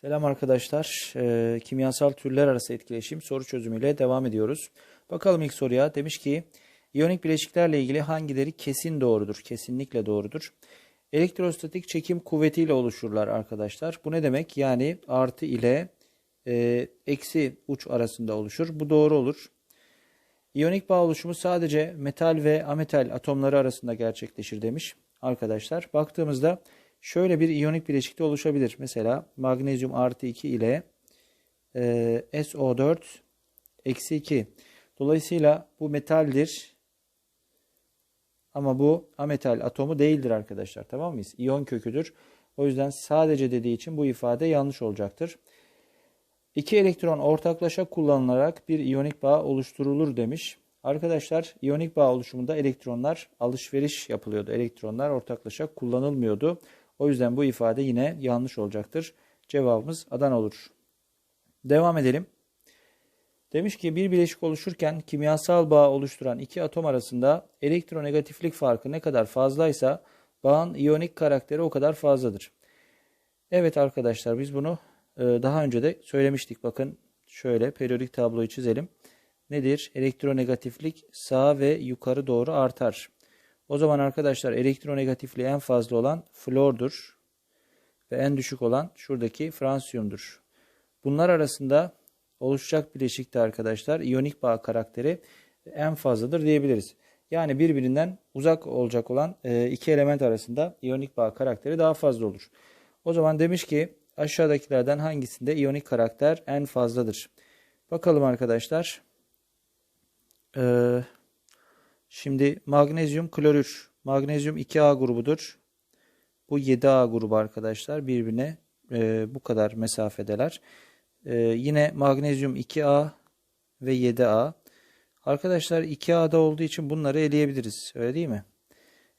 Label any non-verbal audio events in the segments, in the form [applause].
Selam arkadaşlar. Ee, kimyasal türler arası etkileşim soru çözümüyle devam ediyoruz. Bakalım ilk soruya. Demiş ki iyonik bileşiklerle ilgili hangileri kesin doğrudur? Kesinlikle doğrudur. Elektrostatik çekim kuvvetiyle oluşurlar arkadaşlar. Bu ne demek? Yani artı ile e, eksi uç arasında oluşur. Bu doğru olur. İyonik bağ oluşumu sadece metal ve ametal atomları arasında gerçekleşir demiş arkadaşlar. Baktığımızda şöyle bir iyonik bileşikte oluşabilir. Mesela magnezyum artı 2 ile e, SO4 eksi 2. Dolayısıyla bu metaldir. Ama bu ametal atomu değildir arkadaşlar. Tamam mıyız? İyon köküdür. O yüzden sadece dediği için bu ifade yanlış olacaktır. İki elektron ortaklaşa kullanılarak bir iyonik bağ oluşturulur demiş. Arkadaşlar iyonik bağ oluşumunda elektronlar alışveriş yapılıyordu. Elektronlar ortaklaşa kullanılmıyordu. O yüzden bu ifade yine yanlış olacaktır. Cevabımız Adana olur. Devam edelim. Demiş ki bir bileşik oluşurken kimyasal bağ oluşturan iki atom arasında elektronegatiflik farkı ne kadar fazlaysa bağın iyonik karakteri o kadar fazladır. Evet arkadaşlar biz bunu e, daha önce de söylemiştik. Bakın şöyle periyodik tabloyu çizelim. Nedir? Elektronegatiflik sağa ve yukarı doğru artar. O zaman arkadaşlar elektronegatifliği en fazla olan flordur ve en düşük olan şuradaki fransiyumdur. Bunlar arasında oluşacak bileşikte arkadaşlar iyonik bağ karakteri en fazladır diyebiliriz. Yani birbirinden uzak olacak olan e, iki element arasında iyonik bağ karakteri daha fazla olur. O zaman demiş ki aşağıdakilerden hangisinde iyonik karakter en fazladır? Bakalım arkadaşlar. Ee, Şimdi magnezyum klorür. Magnezyum 2A grubudur. Bu 7A grubu arkadaşlar. Birbirine e, bu kadar mesafedeler. E, yine magnezyum 2A ve 7A. Arkadaşlar 2A'da olduğu için bunları eleyebiliriz. Öyle değil mi?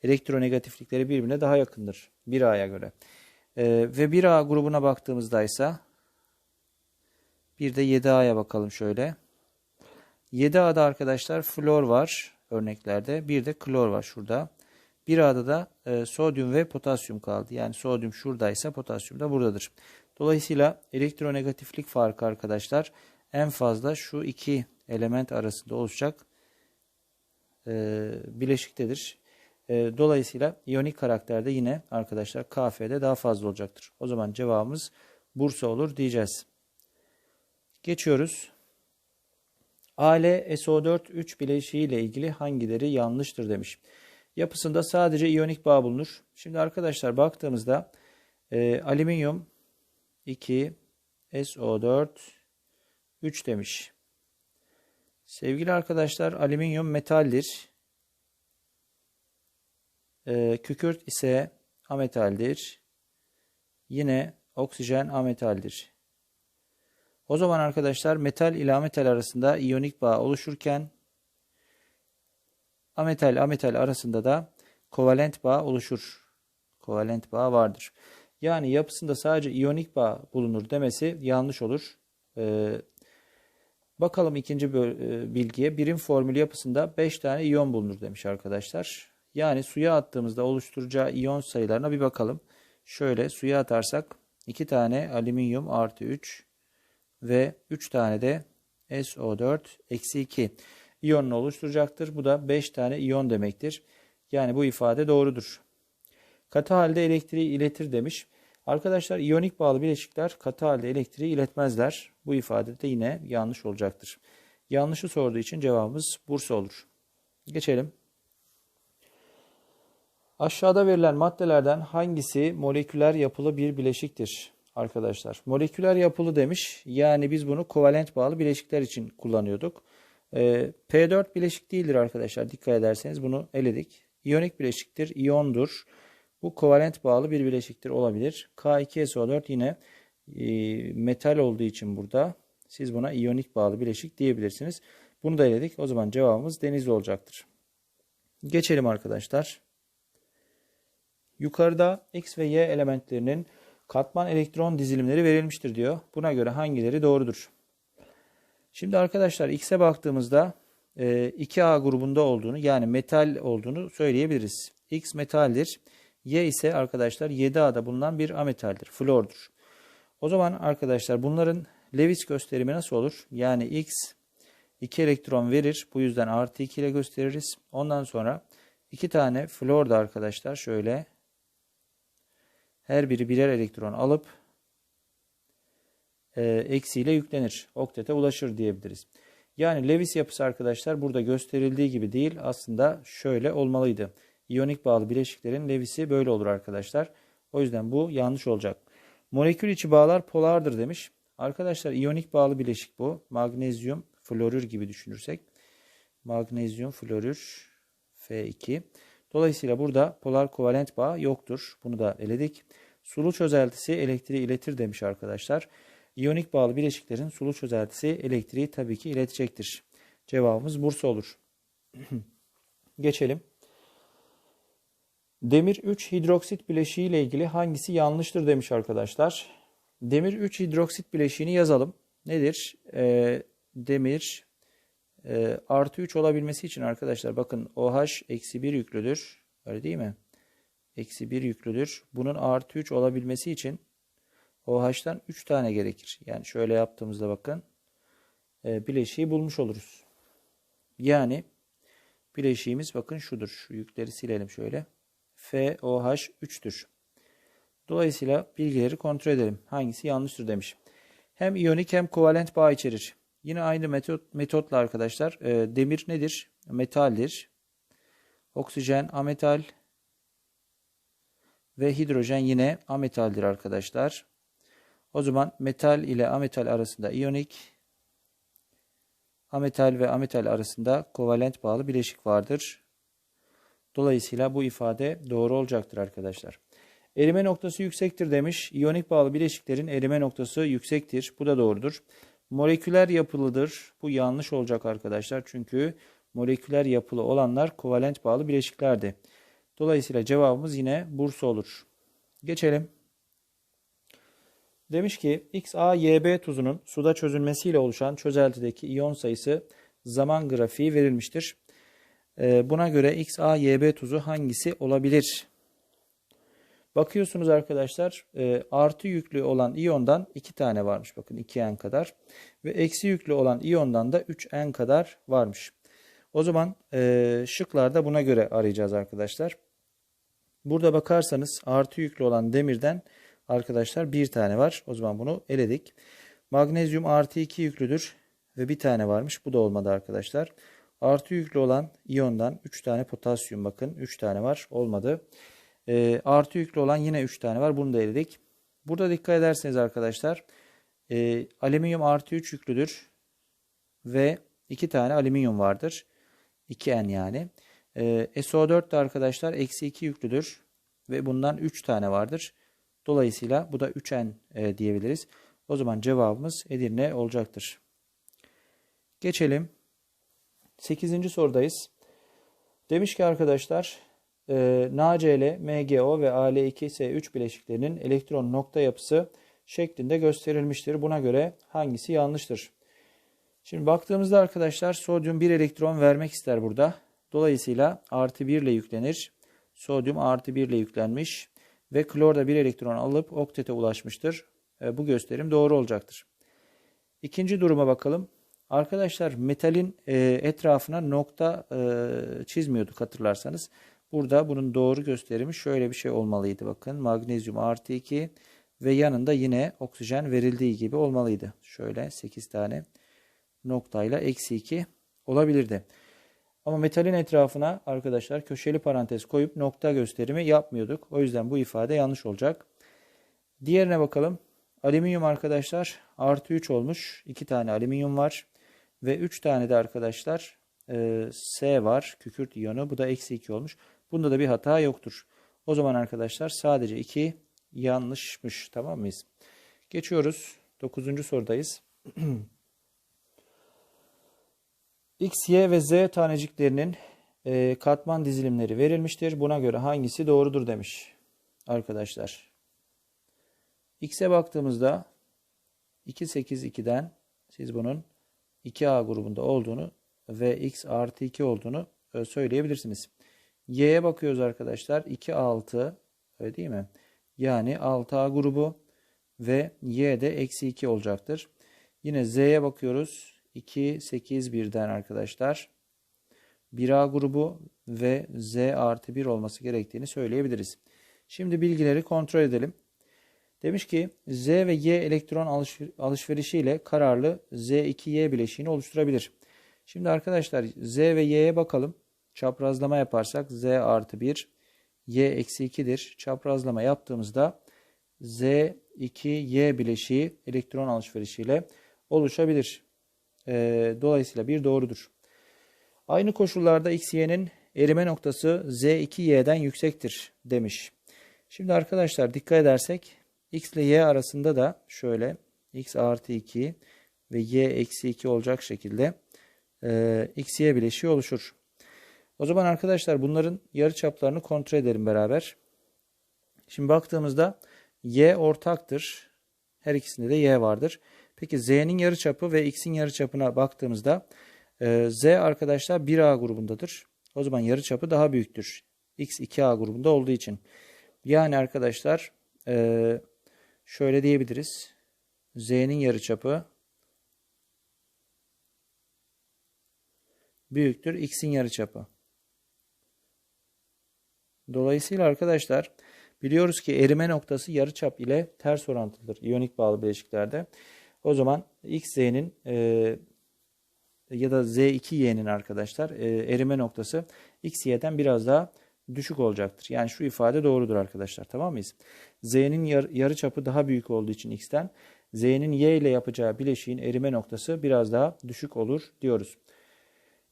Elektronegatiflikleri birbirine daha yakındır. 1A'ya göre. E, ve 1A grubuna baktığımızda ise bir de 7A'ya bakalım şöyle. 7A'da arkadaşlar flor var örneklerde. Bir de klor var şurada. Bir A'da da e, sodyum ve potasyum kaldı. Yani sodyum şuradaysa potasyum da buradadır. Dolayısıyla elektronegatiflik farkı arkadaşlar en fazla şu iki element arasında oluşacak e, bileşiktedir. E, dolayısıyla iyonik karakterde yine arkadaşlar KF'de daha fazla olacaktır. O zaman cevabımız Bursa olur diyeceğiz. Geçiyoruz. AL SO4 3 bileşiği ile ilgili hangileri yanlıştır demiş. Yapısında sadece iyonik bağ bulunur. Şimdi arkadaşlar baktığımızda e, alüminyum 2 SO4 3 demiş. Sevgili arkadaşlar alüminyum metaldir. E, kükürt ise ametaldir. Yine oksijen ametaldir. O zaman arkadaşlar metal ile ametal arasında iyonik bağ oluşurken ametal ametal arasında da kovalent bağ oluşur. Kovalent bağ vardır. Yani yapısında sadece iyonik bağ bulunur demesi yanlış olur. Ee, bakalım ikinci e, bilgiye. Birim formülü yapısında 5 tane iyon bulunur demiş arkadaşlar. Yani suya attığımızda oluşturacağı iyon sayılarına bir bakalım. Şöyle suya atarsak 2 tane alüminyum artı 3 ve 3 tane de SO4 eksi 2 iyonunu oluşturacaktır. Bu da 5 tane iyon demektir. Yani bu ifade doğrudur. Katı halde elektriği iletir demiş. Arkadaşlar iyonik bağlı bileşikler katı halde elektriği iletmezler. Bu ifade de yine yanlış olacaktır. Yanlışı sorduğu için cevabımız Bursa olur. Geçelim. Aşağıda verilen maddelerden hangisi moleküler yapılı bir bileşiktir? Arkadaşlar. Moleküler yapılı demiş. Yani biz bunu kovalent bağlı bileşikler için kullanıyorduk. Ee, P4 bileşik değildir arkadaşlar. Dikkat ederseniz bunu eledik. İyonik bileşiktir. İyondur. Bu kovalent bağlı bir bileşiktir olabilir. K2SO4 yine e, metal olduğu için burada siz buna iyonik bağlı bileşik diyebilirsiniz. Bunu da eledik. O zaman cevabımız denizli olacaktır. Geçelim arkadaşlar. Yukarıda X ve Y elementlerinin katman elektron dizilimleri verilmiştir diyor. Buna göre hangileri doğrudur? Şimdi arkadaşlar X'e baktığımızda 2A e, grubunda olduğunu yani metal olduğunu söyleyebiliriz. X metaldir. Y ise arkadaşlar 7A'da bulunan bir ametaldir. Flordur. O zaman arkadaşlar bunların Lewis gösterimi nasıl olur? Yani X 2 elektron verir. Bu yüzden artı 2 ile gösteririz. Ondan sonra iki tane flor da arkadaşlar şöyle her biri birer elektron alıp e, eksiyle yüklenir. Oktete ulaşır diyebiliriz. Yani Lewis yapısı arkadaşlar burada gösterildiği gibi değil. Aslında şöyle olmalıydı. İyonik bağlı bileşiklerin Lewis'i böyle olur arkadaşlar. O yüzden bu yanlış olacak. Molekül içi bağlar polardır demiş. Arkadaşlar iyonik bağlı bileşik bu. Magnezyum florür gibi düşünürsek. Magnezyum florür F2. Dolayısıyla burada polar kovalent bağ yoktur. Bunu da eledik. Sulu çözeltisi elektriği iletir demiş arkadaşlar. İyonik bağlı bileşiklerin sulu çözeltisi elektriği tabii ki iletecektir. Cevabımız Bursa olur. [clears throat] Geçelim. Demir 3 hidroksit bileşiği ile ilgili hangisi yanlıştır demiş arkadaşlar. Demir 3 hidroksit bileşiğini yazalım. Nedir? E, demir e, artı 3 olabilmesi için arkadaşlar bakın OH eksi 1 yüklüdür. Öyle değil mi? Eksi 1 yüklüdür. Bunun artı 3 olabilmesi için OH'tan 3 tane gerekir. Yani şöyle yaptığımızda bakın e, bileşiği bulmuş oluruz. Yani bileşiğimiz bakın şudur. Şu yükleri silelim şöyle. FOH 3'tür. Dolayısıyla bilgileri kontrol edelim. Hangisi yanlıştır demiş. Hem iyonik hem kovalent bağ içerir. Yine aynı metot, metotla arkadaşlar. E, demir nedir? Metaldir. Oksijen ametal ve hidrojen yine ametaldir arkadaşlar. O zaman metal ile ametal arasında iyonik, ametal ve ametal arasında kovalent bağlı bileşik vardır. Dolayısıyla bu ifade doğru olacaktır arkadaşlar. Erime noktası yüksektir demiş. İyonik bağlı bileşiklerin erime noktası yüksektir. Bu da doğrudur. Moleküler yapılıdır. Bu yanlış olacak arkadaşlar. Çünkü moleküler yapılı olanlar kovalent bağlı bileşiklerdi. Dolayısıyla cevabımız yine Bursa olur. Geçelim. Demiş ki XaYB tuzunun suda çözülmesiyle oluşan çözeltideki iyon sayısı zaman grafiği verilmiştir. Ee, buna göre XaYB tuzu hangisi olabilir? Bakıyorsunuz arkadaşlar e, artı yüklü olan iyondan 2 tane varmış. Bakın 2N kadar. Ve eksi yüklü olan iyondan da 3N kadar varmış. O zaman e, şıklarda buna göre arayacağız arkadaşlar. Burada bakarsanız artı yüklü olan demirden arkadaşlar bir tane var. O zaman bunu eledik. Magnezyum artı 2 yüklüdür. Ve bir tane varmış. Bu da olmadı arkadaşlar. Artı yüklü olan iyondan 3 tane potasyum bakın. 3 tane var. Olmadı. E, artı yüklü olan yine 3 tane var. Bunu da eledik. Burada dikkat ederseniz arkadaşlar e, alüminyum artı 3 yüklüdür. Ve 2 tane alüminyum vardır. 2N yani. E, SO4 de arkadaşlar eksi 2 yüklüdür. Ve bundan 3 tane vardır. Dolayısıyla bu da 3N e, diyebiliriz. O zaman cevabımız Edirne olacaktır. Geçelim. 8. sorudayız. Demiş ki arkadaşlar e, NaCl, MgO ve Al2S3 bileşiklerinin elektron nokta yapısı şeklinde gösterilmiştir. Buna göre hangisi yanlıştır? Şimdi baktığımızda arkadaşlar sodyum 1 elektron vermek ister burada. Dolayısıyla artı 1 ile yüklenir. Sodyum artı 1 ile yüklenmiş ve klor da 1 elektron alıp oktete ulaşmıştır. E, bu gösterim doğru olacaktır. İkinci duruma bakalım. Arkadaşlar metalin e, etrafına nokta e, çizmiyorduk hatırlarsanız. Burada bunun doğru gösterimi şöyle bir şey olmalıydı. Bakın magnezyum artı 2 ve yanında yine oksijen verildiği gibi olmalıydı. Şöyle 8 tane noktayla eksi 2 olabilirdi. Ama metalin etrafına arkadaşlar köşeli parantez koyup nokta gösterimi yapmıyorduk. O yüzden bu ifade yanlış olacak. Diğerine bakalım. Alüminyum arkadaşlar artı 3 olmuş. 2 tane alüminyum var. Ve 3 tane de arkadaşlar e, S var. Kükürt iyonu. Bu da eksi 2 olmuş. Bunda da bir hata yoktur. O zaman arkadaşlar sadece 2 yanlışmış. Tamam mıyız? Geçiyoruz. 9. sorudayız. [clears throat] X, Y ve Z taneciklerinin e, katman dizilimleri verilmiştir. Buna göre hangisi doğrudur demiş arkadaşlar. X'e baktığımızda 2, 8, 2'den siz bunun 2A grubunda olduğunu ve X artı 2 olduğunu e, söyleyebilirsiniz. Y'ye bakıyoruz arkadaşlar. 2, 6 öyle değil mi? Yani 6A grubu ve Y de eksi 2 olacaktır. Yine Z'ye bakıyoruz. 2, 8 birden arkadaşlar. 1A grubu ve Z artı 1 olması gerektiğini söyleyebiliriz. Şimdi bilgileri kontrol edelim. Demiş ki Z ve Y elektron alışverişi ile kararlı Z2Y bileşiğini oluşturabilir. Şimdi arkadaşlar Z ve Y'ye bakalım. Çaprazlama yaparsak Z artı 1, Y eksi 2'dir. Çaprazlama yaptığımızda Z2Y bileşiği elektron alışverişiyle oluşabilir. Ee, dolayısıyla bir doğrudur. Aynı koşullarda XY'nin erime noktası Z2Y'den yüksektir demiş. Şimdi arkadaşlar dikkat edersek X ile Y arasında da şöyle X artı 2 ve Y eksi 2 olacak şekilde e, X Y bileşiği oluşur. O zaman arkadaşlar bunların yarıçaplarını kontrol edelim beraber. Şimdi baktığımızda Y ortaktır. Her ikisinde de Y vardır. Peki Z'nin yarıçapı ve X'in yarıçapına baktığımızda e, Z arkadaşlar 1A grubundadır. O zaman yarıçapı daha büyüktür. X 2A grubunda olduğu için. Yani arkadaşlar e, şöyle diyebiliriz. Z'nin yarıçapı büyüktür X'in yarıçapı. Dolayısıyla arkadaşlar biliyoruz ki erime noktası yarıçap ile ters orantılıdır iyonik bağlı bileşiklerde. O zaman XZ'nin e, ya da Z2Y'nin arkadaşlar e, erime noktası XY'den biraz daha düşük olacaktır. Yani şu ifade doğrudur arkadaşlar. Tamam mıyız? Z'nin yar, yarı çapı daha büyük olduğu için X'ten Z'nin Y ile yapacağı bileşiğin erime noktası biraz daha düşük olur diyoruz.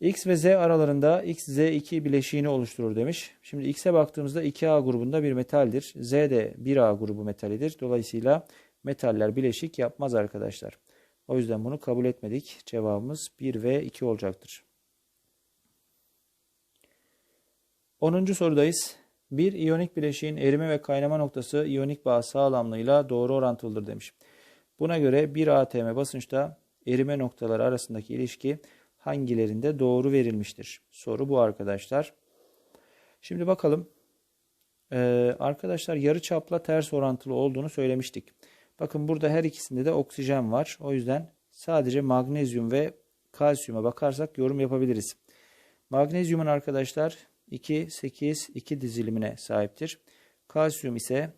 X ve Z aralarında X, Z2 bileşiğini oluşturur demiş. Şimdi X'e baktığımızda 2A grubunda bir metaldir. Z de 1A grubu metalidir. Dolayısıyla metaller bileşik yapmaz arkadaşlar. O yüzden bunu kabul etmedik. Cevabımız 1 ve 2 olacaktır. 10. sorudayız. Bir iyonik bileşiğin erime ve kaynama noktası iyonik bağ sağlamlığıyla doğru orantılıdır demiş. Buna göre bir atm basınçta erime noktaları arasındaki ilişki hangilerinde doğru verilmiştir? Soru bu arkadaşlar. Şimdi bakalım. Ee, arkadaşlar yarı çapla ters orantılı olduğunu söylemiştik. Bakın burada her ikisinde de oksijen var. O yüzden sadece magnezyum ve kalsiyuma bakarsak yorum yapabiliriz. Magnezyumun arkadaşlar 2, 8, 2 dizilimine sahiptir. Kalsiyum ise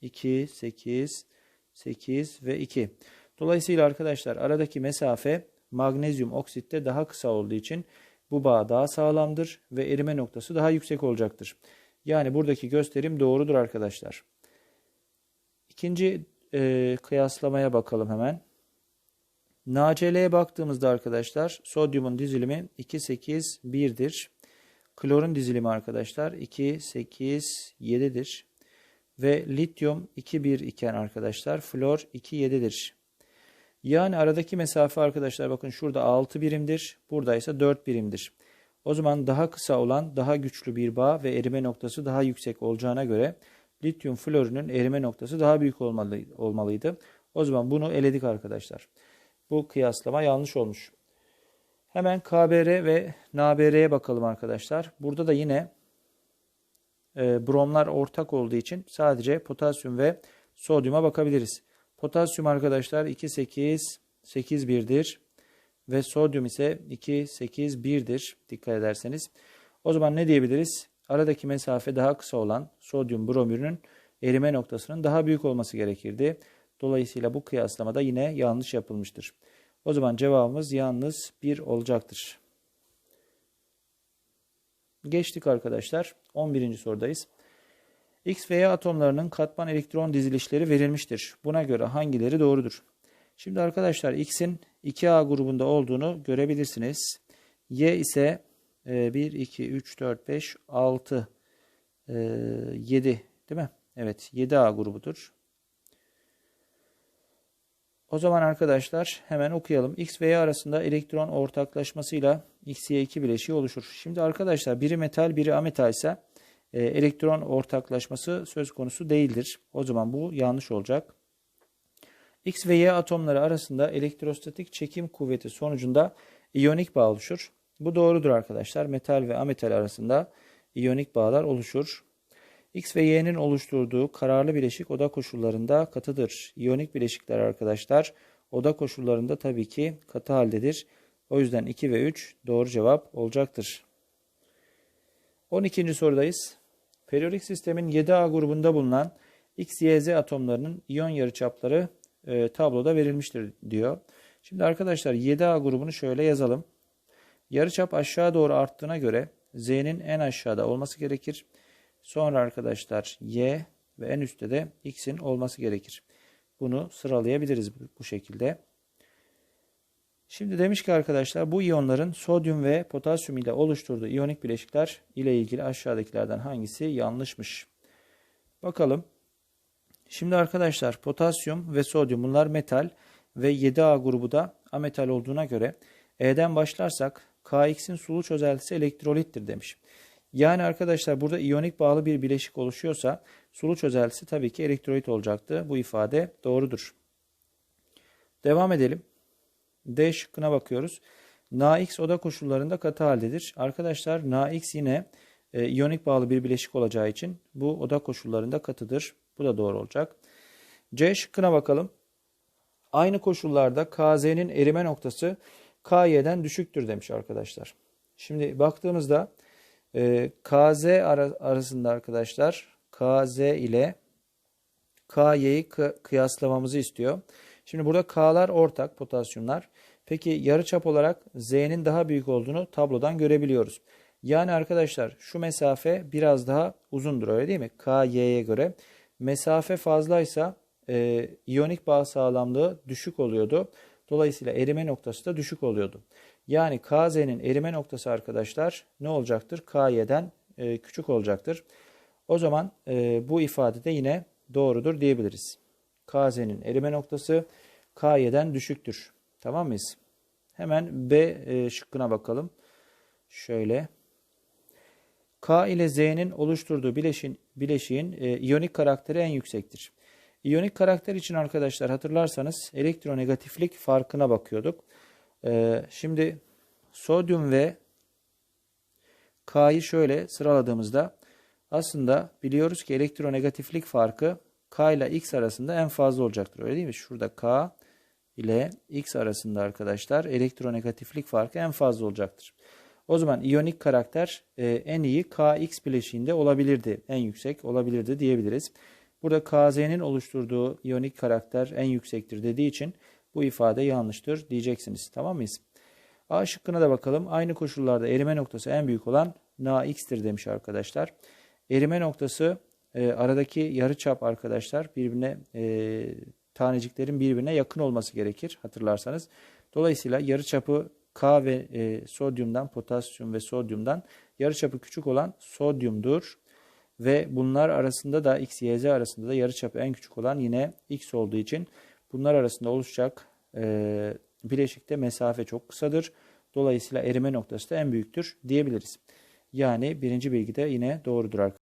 2, 8, 8 ve 2. Dolayısıyla arkadaşlar aradaki mesafe magnezyum oksitte daha kısa olduğu için bu bağ daha sağlamdır ve erime noktası daha yüksek olacaktır. Yani buradaki gösterim doğrudur arkadaşlar. İkinci e, kıyaslamaya bakalım hemen. NaCl'ye baktığımızda arkadaşlar sodyumun dizilimi 2, 8, 1'dir. Klorun dizilimi arkadaşlar 2, 8, 7'dir. Ve lityum 2, 1 iken arkadaşlar flor 2, 7'dir. Yani aradaki mesafe arkadaşlar bakın şurada 6 birimdir. Burada ise 4 birimdir. O zaman daha kısa olan daha güçlü bir bağ ve erime noktası daha yüksek olacağına göre lityum florünün erime noktası daha büyük olmalıydı. O zaman bunu eledik arkadaşlar. Bu kıyaslama yanlış olmuş. Hemen KBR ve NaBR'ye bakalım arkadaşlar. Burada da yine e, bromlar ortak olduğu için sadece potasyum ve sodyuma bakabiliriz. Potasyum arkadaşlar 2, 8, 8, 1'dir. Ve sodyum ise 2, 8, 1'dir. Dikkat ederseniz. O zaman ne diyebiliriz? Aradaki mesafe daha kısa olan sodyum bromürünün erime noktasının daha büyük olması gerekirdi. Dolayısıyla bu kıyaslamada yine yanlış yapılmıştır. O zaman cevabımız yalnız 1 olacaktır. Geçtik arkadaşlar. 11. sorudayız. X ve Y atomlarının katman elektron dizilişleri verilmiştir. Buna göre hangileri doğrudur? Şimdi arkadaşlar X'in 2A grubunda olduğunu görebilirsiniz. Y ise 1, 2, 3, 4, 5, 6, 7 değil mi? Evet 7A grubudur. O zaman arkadaşlar hemen okuyalım. X ve Y arasında elektron ortaklaşmasıyla XY2 bileşiği oluşur. Şimdi arkadaşlar biri metal biri ametal ise e, elektron ortaklaşması söz konusu değildir. O zaman bu yanlış olacak. X ve Y atomları arasında elektrostatik çekim kuvveti sonucunda iyonik bağ oluşur. Bu doğrudur arkadaşlar. Metal ve ametal arasında iyonik bağlar oluşur. X ve Y'nin oluşturduğu kararlı bileşik oda koşullarında katıdır. İyonik bileşikler arkadaşlar oda koşullarında tabii ki katı haldedir. O yüzden 2 ve 3 doğru cevap olacaktır. 12. sorudayız. Periyodik sistemin 7A grubunda bulunan X, Y, Z atomlarının iyon yarıçapları e, tabloda verilmiştir diyor. Şimdi arkadaşlar 7A grubunu şöyle yazalım. Yarıçap aşağı doğru arttığına göre Z'nin en aşağıda olması gerekir. Sonra arkadaşlar Y ve en üstte de X'in olması gerekir. Bunu sıralayabiliriz bu şekilde. Şimdi demiş ki arkadaşlar bu iyonların sodyum ve potasyum ile oluşturduğu iyonik bileşikler ile ilgili aşağıdakilerden hangisi yanlışmış? Bakalım. Şimdi arkadaşlar potasyum ve sodyum bunlar metal ve 7A grubu da ametal olduğuna göre E'den başlarsak KX'in sulu çözeltisi elektrolittir demiş. Yani arkadaşlar burada iyonik bağlı bir bileşik oluşuyorsa sulu çözeltisi tabii ki elektrolit olacaktı. Bu ifade doğrudur. Devam edelim. D şıkkına bakıyoruz. NaX oda koşullarında katı haldedir. Arkadaşlar NaX yine e, iyonik bağlı bir bileşik olacağı için bu oda koşullarında katıdır. Bu da doğru olacak. C şıkkına bakalım. Aynı koşullarda KZ'nin erime noktası KY'den düşüktür demiş arkadaşlar. Şimdi baktığımızda e, KZ arasında arkadaşlar KZ ile KY'yi kıyaslamamızı istiyor. Şimdi burada K'lar ortak potasyumlar. Peki yarıçap olarak Z'nin daha büyük olduğunu tablodan görebiliyoruz. Yani arkadaşlar şu mesafe biraz daha uzundur öyle değil mi? KY'ye göre. Mesafe fazlaysa e, iyonik bağ sağlamlığı düşük oluyordu. Dolayısıyla erime noktası da düşük oluyordu. Yani KZ'nin erime noktası arkadaşlar ne olacaktır? KY'den e, küçük olacaktır. O zaman e, bu ifade de yine doğrudur diyebiliriz. KZ'nin erime noktası KY'den düşüktür. Tamam mıyız? Hemen B e, şıkkına bakalım. Şöyle. K ile Z'nin oluşturduğu bileşin, bileşiğin e, iyonik karakteri en yüksektir. İyonik karakter için arkadaşlar hatırlarsanız elektronegatiflik farkına bakıyorduk. E, şimdi sodyum ve K'yı şöyle sıraladığımızda aslında biliyoruz ki elektronegatiflik farkı K ile X arasında en fazla olacaktır. Öyle değil mi? Şurada K ile X arasında arkadaşlar elektronegatiflik farkı en fazla olacaktır. O zaman iyonik karakter e, en iyi KX bileşiğinde olabilirdi. En yüksek olabilirdi diyebiliriz. Burada KZ'nin oluşturduğu iyonik karakter en yüksektir dediği için bu ifade yanlıştır diyeceksiniz. Tamam mıyız? A şıkkına da bakalım. Aynı koşullarda erime noktası en büyük olan NaX'tir demiş arkadaşlar. Erime noktası e, aradaki yarıçap arkadaşlar birbirine e, taneciklerin birbirine yakın olması gerekir hatırlarsanız. Dolayısıyla yarıçapı K ve e, sodyumdan, potasyum ve sodyumdan yarıçapı küçük olan sodyumdur. Ve bunlar arasında da X, Y, Z arasında da yarıçapı en küçük olan yine X olduğu için bunlar arasında oluşacak e, bileşikte mesafe çok kısadır. Dolayısıyla erime noktası da en büyüktür diyebiliriz. Yani birinci bilgi de yine doğrudur arkadaşlar.